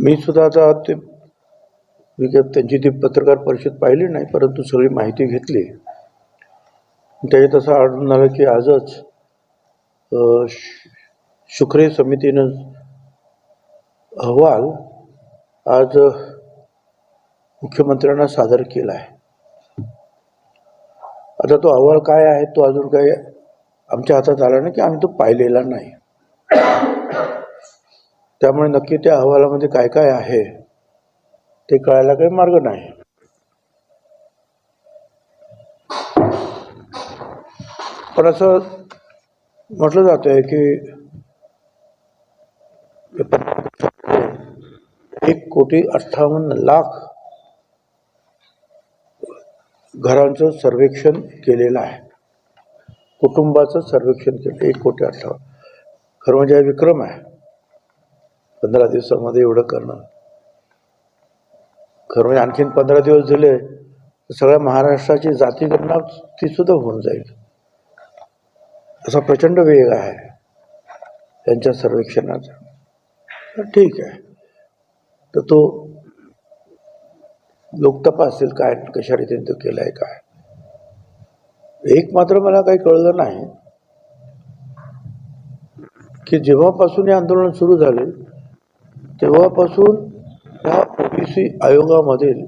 मी सुद्धा आता ते मी काय त्यांची ती पत्रकार परिषद पाहिली नाही परंतु सगळी माहिती घेतली. त्याच्यात असं आढळून आलं की आजच शुक्रे समितीनं अहवाल आज मुख्यमंत्र्यांना सादर केला आहे. आता तो अहवाल काय आहे तो अजून काही आमच्या हातात आला नाही की आम्ही तो पाहिलेला नाही. त्यामुळे नक्की त्या अहवालामध्ये काय काय आहे ते कळायला काही मार्ग नाही. पण असं म्हटलं जात आहे की एक कोटी अठ्ठावन्न लाख घरांचं सर्वेक्षण केलेलं आहे. कुटुंबाचं सर्वेक्षण केलं एक कोटी अठ्ठावन्न. खरं म्हणजे विक्रम आहे. पंधरा दिवसामध्ये एवढं करणं खरं म्हणजे आणखीन पंधरा दिवस दिले तर सगळ्या महाराष्ट्राची जातीगणना ती सुद्धा होऊन जाईल. असा प्रचंड वेग आहे त्यांच्या सर्वेक्षणाचा. तर ठीक आहे. तर तो लोक तपासतील काय कशा रीतीने तो केला आहे काय. एक मात्र मला काही कळलं नाही की जेव्हापासून हे आंदोलन सुरू झाले तेव्हापासून या सी आयोगामधील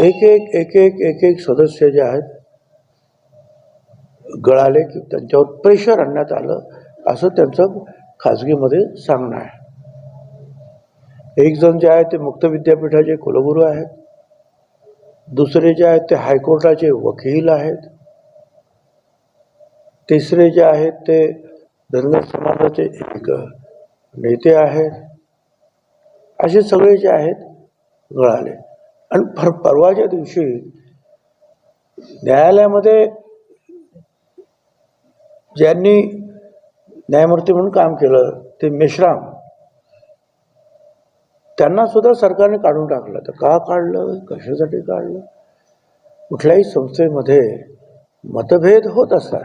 एक एक एक एक एक एक सदस्य जे आहेत गळाले की त्यांच्यावर प्रेशर आणण्यात आलं असं त्यांचं खाजगीमध्ये सांगणं आहे. एक जण जे आहे ते मुक्त विद्यापीठाचे कुलगुरू आहेत. दुसरे जे आहेत ते हायकोर्टाचे वकील आहेत. तिसरे जे आहेत ते धनगर समाजाचे एक नेते आहेत. असे सगळे जे आहेत गळाले आणि फर परवाच्या दिवशी न्यायालयामध्ये ज्यांनी न्यायमूर्ती म्हणून काम केलं ते मेश्राम त्यांना सुद्धा सरकारने काढून टाकलं. तर का काढलं? कशासाठी काढलं? कुठल्याही संस्थेमध्ये मतभेद होत असतात.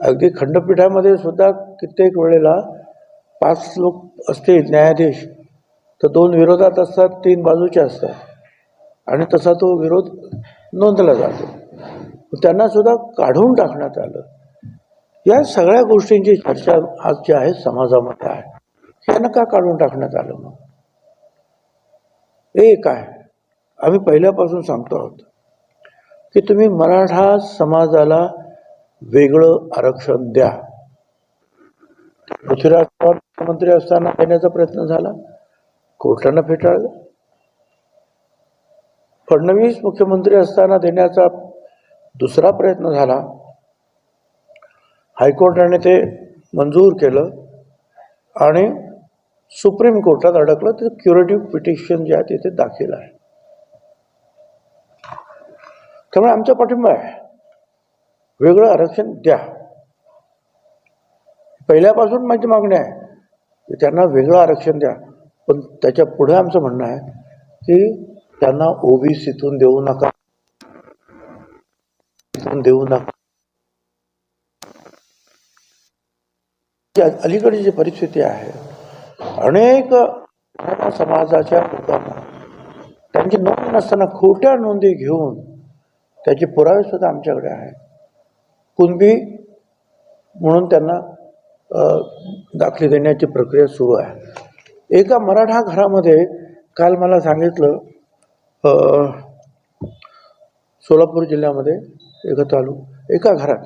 अगदी खंडपीठामध्ये सुद्धा कित्येक वेळेला पाच लोक असतील न्यायाधीश तर दोन विरोधात असतात तीन बाजूचे असतात. आणि तसा तो विरोध नोंदला जातो. त्यांना सुद्धा काढून टाकण्यात आलं. या सगळ्या गोष्टींची चर्चा आज जी आहे समाजामध्ये आहे. यांना का काढून टाकण्यात आलं मग? एक आहे. आम्ही पहिल्यापासून सांगतो आहोत की तुम्ही मराठा समाजाला वेगळं आरक्षण द्या. पृथ्वीराज चव्हाण मुख्यमंत्री असताना देण्याचा प्रयत्न झाला. कोर्टानं फेटाळलं. फडणवीस मुख्यमंत्री असताना देण्याचा दुसरा प्रयत्न झाला. हायकोर्टाने ते मंजूर केलं आणि सुप्रीम कोर्टात अडकलं. ते क्युरेटिव्ह पिटिशन जे आहे तिथे दाखल आहे. त्यामुळे आमचा पाठिंबा आहे. वेगळं आरक्षण द्या. पहिल्यापासून माझी मागणी आहे की त्यांना वेगळं आरक्षण द्या. पण त्याच्या पुढे आमचं म्हणणं आहे की त्यांना ओबीसीतून देऊ नका. देऊ नका. अलीकडची जी परिस्थिती आहे अनेक समाजाच्या लोकांना त्यांची नोंद नसताना खोट्या नोंदी घेऊन त्याचे पुरावे सुद्धा आमच्याकडे आहे कुणबी म्हणून त्यांना दाखले देण्याची प्रक्रिया सुरू आहे. एका मराठा घरामध्ये काल मला सांगितलं सोलापूर जिल्ह्यामध्ये एका तालु एका घरात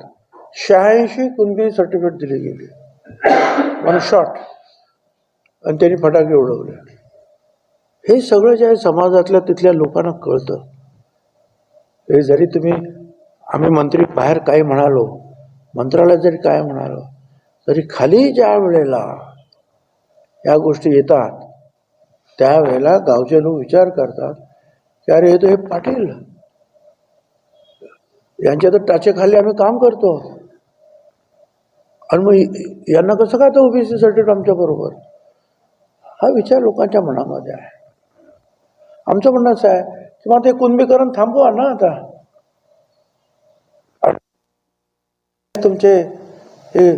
शहाऐंशी कुणबी सर्टिफिकेट दिली गेली. वन शॉट आणि त्यांनी फटाके उडवले. हे सगळं जे आहे समाजातल्या तिथल्या लोकांना कळतं. हे जरी तुम्ही आम्ही मंत्री बाहेर काही म्हणालो मंत्रालयात जरी काय म्हणालो तरी खाली ज्या वेळेला या गोष्टी येतात त्यावेळेला गावचे लोक विचार करतात की अरे हे तो हे पाटील. यांच्या तर टाचेखाली आम्ही काम करतो. आणि मग यांना कसं काय तर ओबीसी सर्टिफिकेट आमच्याबरोबर हा विचार लोकांच्या मनामध्ये आहे. आमचं म्हणणं असं आहे की मग ते कुणबीकरण थांबवा ना आता. तुमचे हे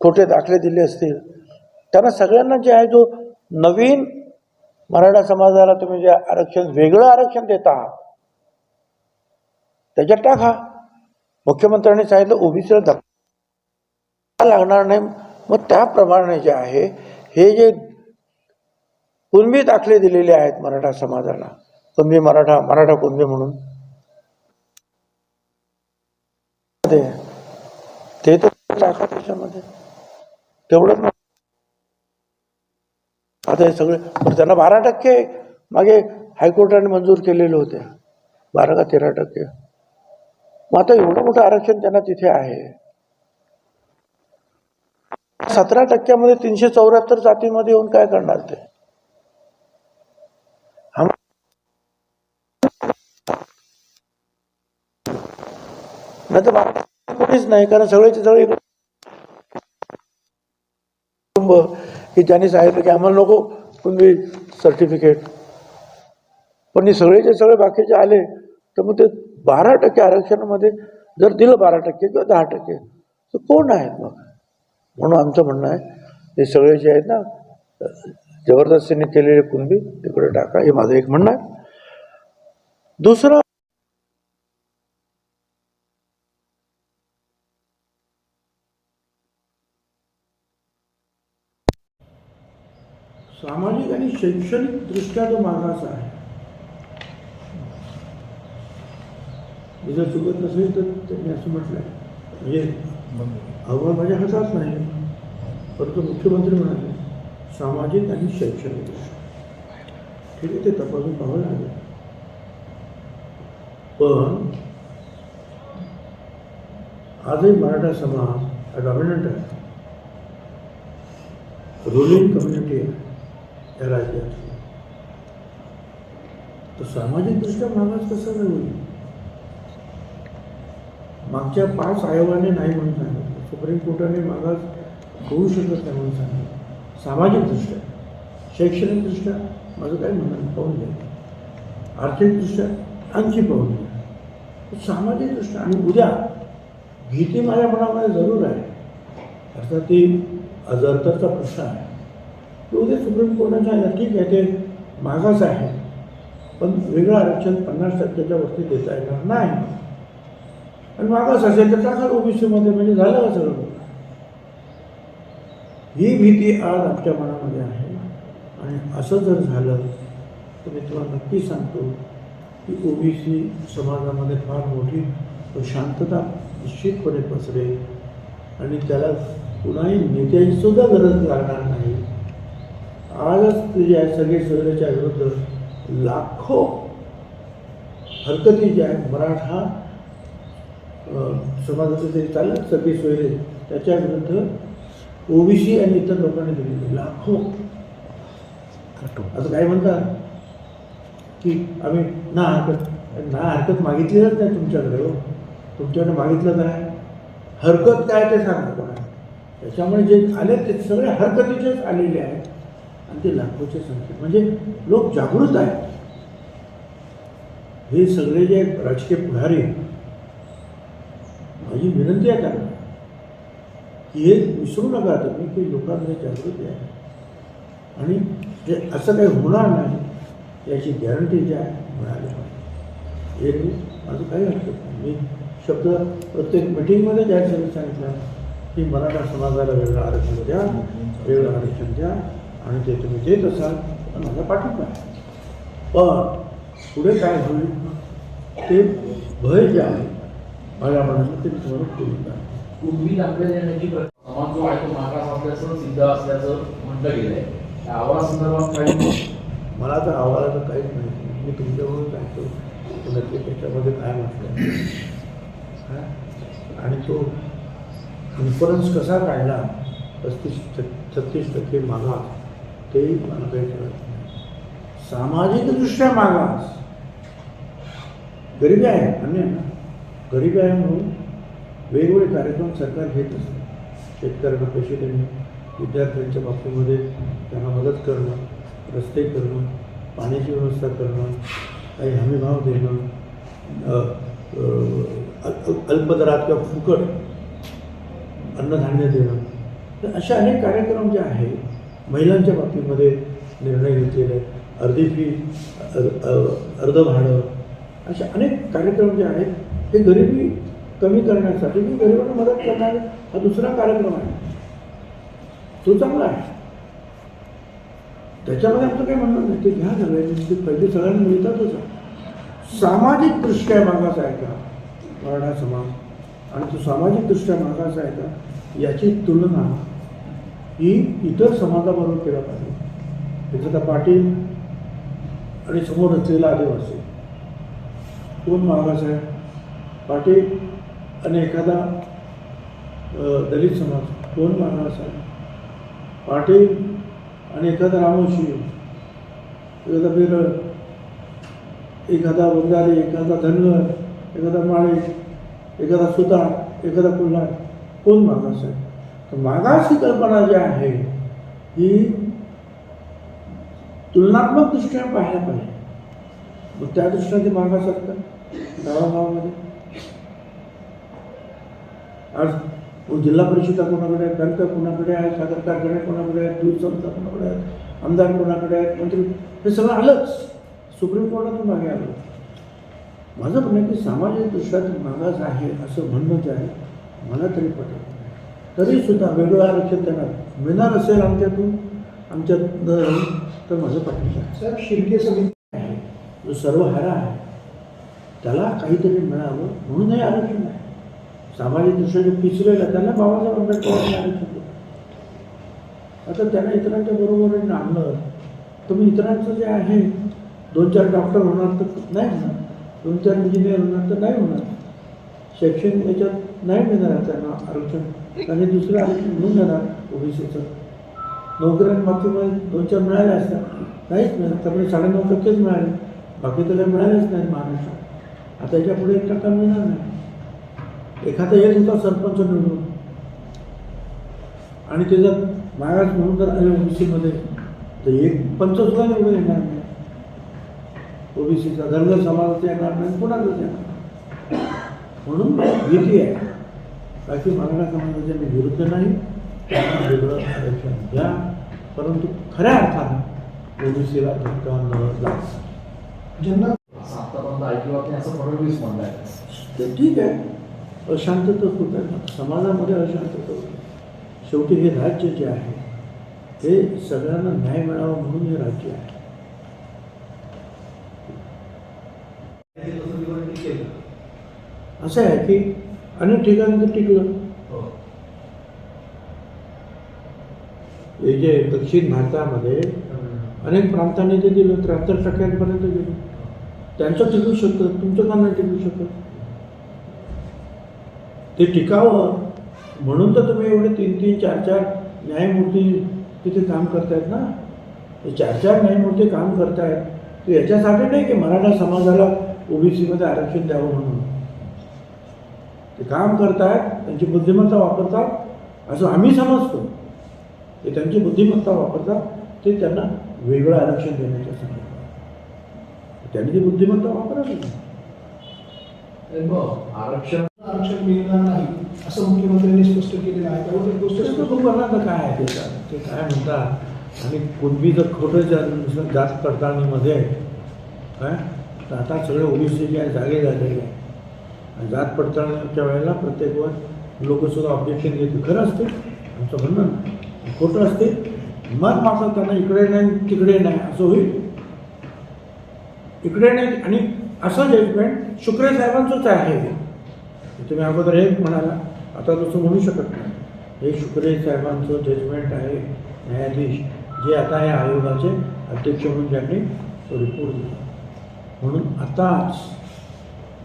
खोटे दाखले दिले असतील. त्यांना सगळ्यांना जे आहे जो नवीन मराठा समाजाला तुम्ही जे आरक्षण वेगळं आरक्षण देता त्याच्यात टाका. मुख्यमंत्र्यांनी सांगितलं ओबीसीला धक्का लागणार नाही. मग त्याप्रमाणे जे आहे हे जे कुणबी दाखले दिलेले आहेत मराठा समाजाला कुणबी मराठा मराठा कुणबी म्हणून. ते ते तर टाका त्याच्यामध्ये. तेवढंच आता हे सगळे पण त्यांना बारा टक्के मागे हायकोर्टाने मंजूर केलेले होते. बारा का तेरा टक्के. मग आता एवढं मोठं आरक्षण त्यांना तिथे आहे. सतरा टक्क्यामध्ये तीनशे चौऱ्याहत्तर जातीमध्ये येऊन काय करणार ते? नाही तर बारा कोणीच नाही कारण सगळेचे सगळे कुटुंब की ज्यांनी सांगितलं की आम्हाला नको तुम्ही सर्टिफिकेट पण हे सगळे जे सगळे बाकीचे आले तर मग ते बारा टक्के आरक्षणामध्ये जर दिलं बारा टक्के किंवा दहा टक्के तर कोण आहेत मग? म्हणून आमचं म्हणणं आहे हे सगळे जे आहेत ना जबरदस्तीने केलेले कुणबी तिकडे टाका. हे माझं एक म्हणणं आहे. दुसरं शैक्षणिकदृष्ट्या तो मागास आहे. मी जर चुकत नसेल तर त्यांनी असं म्हटलंय. म्हणजे अहवाल माझ्या हातात नाही परंतु मुख्यमंत्री म्हणाले सामाजिक आणि शैक्षणिक ठीक आहे ते तपासून पाहावं लागेल. पण आजही मराठा समाज हा डॉमिनंट आहे. रुलिंग कम्युनिटी आहे. त्या राज्यात. तर सामाजिकदृष्ट्या मागास कसा काय होईल मागच्या पाच आयोगाने नाही म्हणून सांगितलं. सुप्रीम कोर्टाने मागास होऊ शकत नाही म्हणून सांगितलं. सामाजिकदृष्ट्या शैक्षणिकदृष्ट्या माझं काय म्हणणं पाहून घ्या. आर्थिकदृष्ट्या आणखी पाहून घ्या. सामाजिकदृष्ट्या आणि उद्या भीती माझ्या मनामध्ये जरूर आहे. अर्थात ती अजर्थाचा प्रश्न आहे. तो उद्या सुप्रीम कोर्टाने सांगितलं ठीक आहे ते मागास आहे. पण वेगळं आरक्षण पन्नास टक्क्याच्या वरती देता येणार नाही. आणि मागास असेल तर टाकाल ओबीसीमध्ये म्हणजे झालं का सगळं? ही भीती आज आमच्या मनामध्ये आहे. आणि असं जर झालं तर मी तुम्हाला नक्की सांगतो की ओबीसी समाजामध्ये फार मोठी शांतता निश्चितपणे पसरेल. आणि त्याला कुणाही नेत्यांची सुद्धा गरज लागणार नाही. आजच ते जे आहे सगळे सगळ्याच्या विरुद्ध लाखो हरकती ज्या आहेत मराठा समाजाचे जे चालत सगळे सोयरे त्याच्या विरुद्ध ओबीसी आणि इतर लोकांनी दिलेले लाखो. असं काय म्हणतात की आम्ही ना हरकत ना हरकत मागितलीच नाही तुमच्याकडे हो. तुमच्याकडे मागितलं काय? हरकत काय ते सांगा कोणा त्याच्यामुळे जे आले ते सगळे हरकतीचेच आलेले आहेत. आणि ते लाखोच्या संख्येत म्हणजे लोक जागृत आहेत. हे सगळे जे राजकीय पुढारी माझी विनंती आहे त्यांना की हे विसरू नका तुम्ही की लोकांमध्ये जागृती आहे. आणि ते असं काही होणार नाही याची गॅरंटी जी आहे मिळाली पाहिजे. हे माझं काही हरकत नाही. मी शब्द प्रत्येक मिटिंगमध्ये जाहीर सभेत सांगितलं की मराठा समाजाला वेगळं आरक्षण द्या वेगळं आरक्षण द्या आणि ते तुम्ही देत असाल तर माझा पाठिंबा आहे पण पुढे काय होईल? ते भय जे आहे माझ्या मनात ते तुम्हाला बोलून आहे कुणबी दाखले देण्याची समाज जो आहे तो मागास असल्याचं सिद्ध असल्याचं म्हटलं गेलंय. त्या आवाजासंदर्भात काही मला तर आवाजाचं काहीच नाही. मी तुमच्याकडून की नक्की त्याच्यामध्ये काय म्हटलं? आणि तो इन्फरन्स कसा काढला? पस्तीस छत्तीस टक्के मागास. तेही मला काही कळत नाही सामाजिकदृष्ट्या मागास. गरिबी आहे अन्य आहे ना गरिबी आहे म्हणून वेगवेगळे कार्यक्रम सरकार घेत असते. शेतकऱ्यांना पैसे देणे विद्यार्थ्यांच्या बाबतीमध्ये त्यांना मदत करणं रस्ते करणं पाण्याची व्यवस्था करणं काही हमीभाव देणं अल्पदरात किंवा फुकट अन्नधान्य देणं. तर असे अनेक कार्यक्रम जे आहे महिलांच्या बाबतीमध्ये निर्णय घेतलेले आहेत. अर्धी फी अर्ध भाडं असे अनेक कार्यक्रम जे आहेत हे गरिबी कमी करण्यासाठी की गरिबांना मदत करणार हा दुसरा कार्यक्रम आहे. तो चांगला आहे. त्याच्यामध्ये आमचं काही म्हणणं नाही ते घ्या सगळ्यांनी ते पैसे सगळ्यांना मिळतातच. आहे. सामाजिकदृष्ट्या मागास आहे का मराठा समाज? आणि तो सामाजिकदृष्ट्या मागास आहे का? याची तुलना ही इतर समाजाबरोबर केला पाहिजे. एखादा पाटील आणि समोर असलेला आदिवासी. कोण मागास आहे? पाटील आणि एखादा दलित समाज. कोण मागास आहे? पाटील आणि एखादा रामोशी. एखादा बिरळ. एखादा बंगाली एखादा धनगर एखादा माळी एखादा सुतार एखादा कुल्हार. कोण मागास आहे? तर मागास ही कल्पना जी आहे ही तुलनात्मक दृष्ट्या पाहायला पाहिजे. मग त्या दृष्टीने ते मागास असतात गावागावामध्ये आज जिल्हा परिषदा कोणाकडे आहेत बँका कोणाकडे आहे साखर कारखाने कोणाकडे आहेत दूध संस्था कोणाकडे आहेत आमदार कोणाकडे आहेत मंत्री हे सगळं आलंच. सुप्रीम कोर्टातून मागे आलं. माझं म्हणणं आहे की सामाजिक दृष्ट्या मागास आहे असं म्हणणं जे आहे मला तरी पटत नाही. तरी सुद्धा वेगळं आरक्षण त्यांना मिळणार असेल आमच्यातून आमच्यात तर माझं पाठिंबा आहे. साहेब शिर्के समिती आहे जो सर्वहारा आहे त्याला काहीतरी मिळावं म्हणून हे आरक्षण आहे सामाजिक दृष्ट्या जो पिचलेला त्यांना बाबासाहेब आंबेडकरांनी आरक्षण दिलं आता त्यांना इतरांच्या बरोबरीने आणलं तर मग इतरांचं जे आहे दोन चार डॉक्टर होणार तर नाही होणार दोन चार इंजिनियर होणार तर नाही होणार शैक्षणिक याच्यात नाही मिळणार आहे त्यांना आरक्षण. आणि दुसरं आरक्षण मिळून जाणार ओबीसीचं. नोकऱ्या बाकीमध्ये दोन चार मिळाल्या असतात. नाहीच मिळालं त्यामुळे साडेनऊ टक्केच मिळाले. बाकी तर काही मिळालेच नाहीत महाराष्ट्रात. आता याच्यापुढे एक टक्का मिळणार नाही. एखादा येत होता सरपंच निवडून. आणि ते जर मागास म्हणून जर आले ओबीसीमध्ये तर एक पंच सुद्धा निवडून येणार नाही. ओबीसीचा धर्म समाजाचा येणार नाही कुणाचाच येणार म्हणून भीती आहे. बाकी मराठा समाजाच्या मी विरुद्ध नाही. त्यांना वेगळं आरक्षण द्या. परंतु खऱ्या अर्थानं ओबीसीला धक्का न लागता ज्यांना आतापर्यंत ऐकलं नाही असं फडणवीस म्हणलाय ते ठीक आहे. अशांतता होत आहे. समाजामध्ये अशांतता होते शेवटी हे राज्य जे आहे हे सगळ्यांना न्याय मिळावा म्हणून हे राज्य आहे. असं आहे की अनेक ठिकाणी तर टिकलं. हो. हे जे दक्षिण भारतामध्ये अनेक प्रांतांनी ते दिलं त्र्याहत्तर टक्क्यांपर्यंत गेलं त्यांचं टिकू शकतं तुमचं का नाही टिकू शकत? ते टिकावं म्हणून तर तुम्ही एवढे तीन तीन चार चार न्यायमूर्ती तिथे काम करतायत ना? हे चार चार न्यायमूर्ती काम करतायत. ते याच्यासाठी नाही की मराठा समाजाला ओबीसीमध्ये आरक्षण द्यावं म्हणून. ते काम करतायत त्यांची बुद्धिमत्ता वापरतात. असं आम्ही समजतो. ते त्यांची बुद्धिमत्ता वापरतात ते त्यांना वेगळं आरक्षण देण्याच्या संदर्भात. त्यांनी ती बुद्धिमत्ता वापरावी. तर मग आरक्षण आरक्षण मिळणार नाही असं मुख्यमंत्र्यांनी स्पष्ट केलेलं आहे. एक गोष्ट तर काय आहे ते काय ते काय म्हणतात? आणि कुणबी जर खोटं जात जात पडताळणीमध्ये काय तर आता सगळे ओबीसीचे जागे झालेले आहे जात पडताळण्याच्या वेळेला प्रत्येक वर लोकसुद्धा ऑब्जेक्शन घेते खरं असते. आमचं म्हणणं खोटं असते. मत मात्र त्यांना इकडे नाही तिकडे नाही असं होईल. इकडे नाही आणि असं जजमेंट शुक्रे साहेबांचंच आहे. तुम्ही अगोदर हे म्हणाला. आता तसं म्हणू शकत नाही. हे शुक्रे साहेबांचं जजमेंट आहे. न्यायाधीश जे आता या आयोगाचे अध्यक्ष म्हणून ज्यांनी तो रिपोर्ट दिला. म्हणून आताच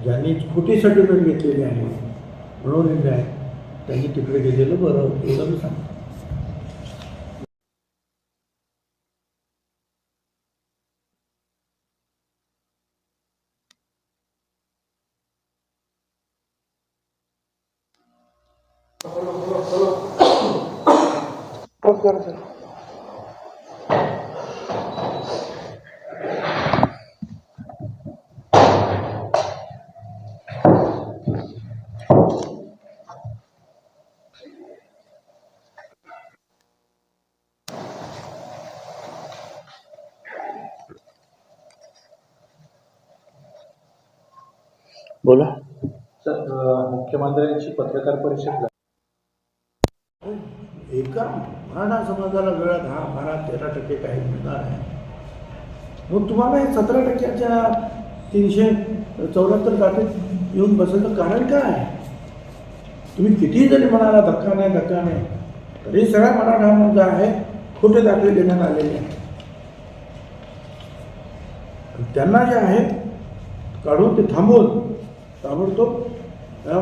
ज्यांनी खोटी सर्टिफिकेट घेतलेली आहे म्हणून आहे त्यांनी तिकडे गेलेलं बरं एवढं मी सांगतो Gracias. बोला. सर मुख्यमंत्र्यांची पत्रकार परिषद एका मराठा समाजाला वेळा दहा बारा तेरा टक्के काही मिळणार आहे. मग तुम्हाला हे सतरा टक्क्याच्या तीनशे चौऱ्याहत्तर जागेत येऊन बसायचं कारण काय आहे? तुम्ही कितीही जरी म्हणाला धक्का नाही धक्का नाही तरी सगळ्या मराठा जो आहे खोटे दाखले देण्यात आलेले आहेत. आणि त्यांना जे आहे काढून ते थांबवून ताबडतोब त्या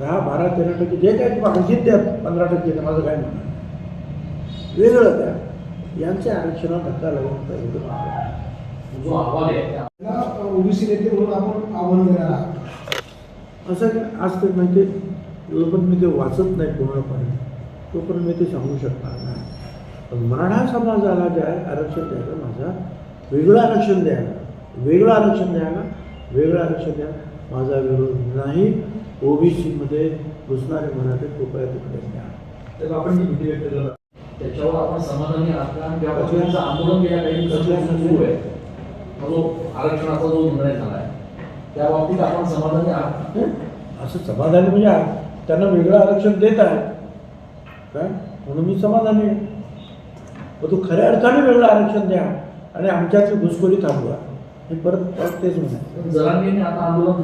दहा बारा तेरा टक्के जे काही मागणीत द्या पंधरा टक्के तर माझं काय म्हणणं वेगळं द्या. यांच्या आरक्षणाला धक्का लावून पाहिजे जो अहवाल आहे त्या त्यांना ओबीसी नेते म्हणून आपण आव्हान देणार आहात. असं काय आज तर म्हणजे जोपर्यंत मी ते वाचत नाही पूर्णपणे तोपर्यंत मी ते सांगू शकणार नाही. पण मराठा समाजाला जे आहे आरक्षण द्यायला माझा वेगळं आरक्षण द्यायला वेगळं आरक्षण द्यायला वेगळं आरक्षण द्यायला माझा विरोध नाही. ओबीसीमध्ये घुसणारे मराठी कृपया तिकडे तर आपण जी व्यक्त त्याच्यावर आपण समाधानी आहात त्या आंदोलन गेल्या काही दिवसांपासून सुरू आहे. जो आरक्षणाचा जो निर्णय झाला आहे त्या बाबतीत आपण समाधानी आहात? असं समाधानी म्हणजे त्यांना वेगळं आरक्षण देत आहे. काय? म्हणून मी समाधानी आहे. तो खऱ्या अर्थाने वेगळं आरक्षण द्या आणि आमच्यातली घुसखोरी थांबवा. हे परत परत तेच जरांगीने आता आंदोलन